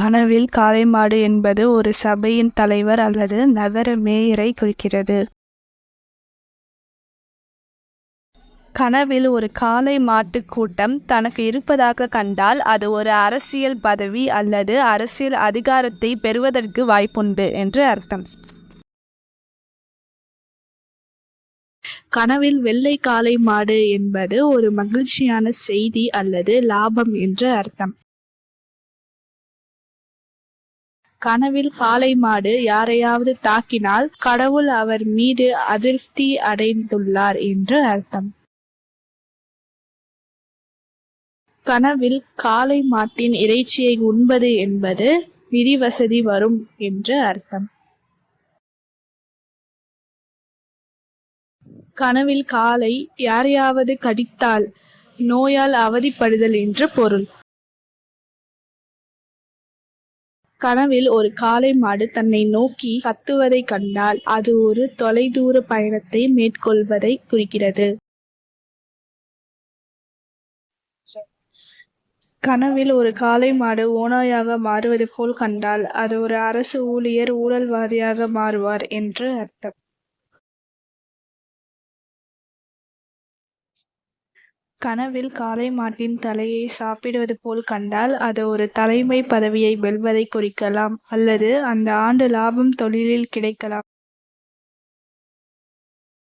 கனவில் காளை மாடு என்பது ஒரு சபையின் தலைவர் அல்லது நகர மேயரை குறிக்கிறது. கனவில் ஒரு காளை மாட்டுக் கூட்டம் தனக்கு இருப்பதாக கண்டால் அது ஒரு அரசியல் பதவி அல்லது அரசியல் அதிகாரத்தை பெறுவதற்கு வாய்ப்புண்டு என்று அர்த்தம். கனவில் வெள்ளை காளை மாடு என்பது ஒரு மகிழ்ச்சியான செய்தி அல்லது லாபம் என்று அர்த்தம். கனவில் காளை மாடு யாரையாவது தாக்கினால் கடவுள் அவர் மீது அதிருப்தி அடைந்துள்ளார் என்று அர்த்தம். கனவில் காளை மாட்டின் இறைச்சியை உண்பது என்பது நிதி வசதி வரும் என்று அர்த்தம். கனவில் காளை யாரையாவது கடித்தால் நோயால் அவதிப்படுதல் என்று பொருள். கனவில் ஒரு காளை மாடு தன்னை நோக்கி கத்துவதை கண்டால் அது ஒரு தொலைதூர பயணத்தை மேற்கொள்வதை குறிக்கிறது. கனவில் ஒரு காளை மாடு ஓனாயாக மாறுவது போல் கண்டால் அது ஒரு அரசு ஊழியர் ஊழல்வாதியாக மாறுவார் என்று அர்த்தம். கனவில் காளை மாட்டின் தலையை சாப்பிடுவது போல் கண்டால் அது ஒரு தலைமை பதவியை வெல்வதை குறிக்கலாம் அல்லது அந்த ஆண்டு லாபம் தொழிலில் கிடைக்கலாம்.